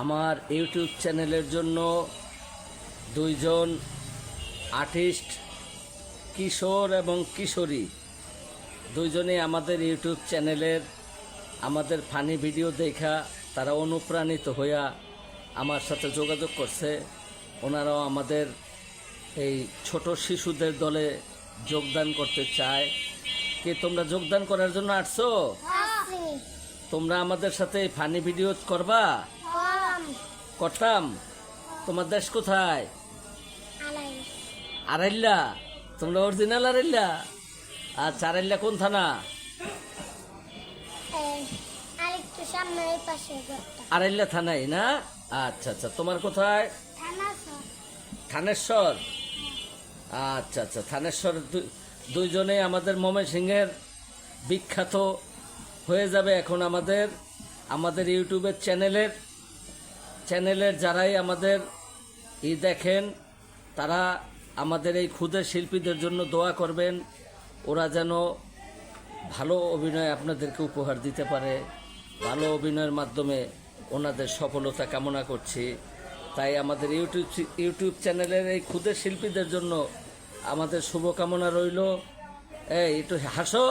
আমার ইউটিউব চ্যানেলের জন্য দুইজন আর্টিস্ট কিশোর এবং কিশোরী। দুইজনেই আমাদের ইউটিউব চ্যানেলের আমাদের ফানি ভিডিও দেখা তারা অনুপ্রাণিত হইয়া আমার সাথে যোগাযোগ করছে। ওনারাও আমাদের এই ছোট শিশুদের দলে যোগদান করতে চায়। কি তোমরা যোগদান করার জন্য আসছো? তোমরা আমাদের সাথে ফানি ভিডিও করবা? করতাম? তোমার দেশ কোথায়? আড়াইল্লা তোমরা অরিজিনাল আড়াইল্লা আচ্ছা আড়াইল্লা কোন থানা? আড়াইল্লা থানায় না? আচ্ছা আচ্ছা তোমার কোথায়? থানেশ্বর? আচ্ছা আচ্ছা থানেশ্বর দুইজনে আমাদের মমে সিংহের বিখ্যাত হয়ে যাবে এখন আমাদের আমাদের ইউটিউবের চ্যানেলের চ্যানেলের যারাই আমাদের ই দেখেন, তারা আমাদের এই ক্ষুদে শিল্পীদের জন্য দোয়া করবেন। ওরা যেন ভালো অভিনয় আপনাদেরকে উপহার দিতে পারে। ভালো অভিনয়ের মাধ্যমে ওনাদের সফলতা কামনা করছি। তাই আমাদের ইউটিউব ইউটিউব চ্যানেলের এই ক্ষুদে শিল্পীদের জন্য আমাদের শুভকামনা রইল। এই, একটু হাসো।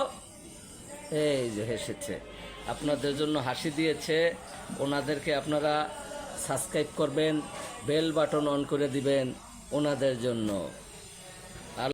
এই যে হেসেছে। আপনাদের জন্য হাসি দিয়েছে। ওনাদেরকে আপনারা সাবস্ক্রাইব করবেন বেল বাটন অন করে দিবেন ওনাদের জন্য।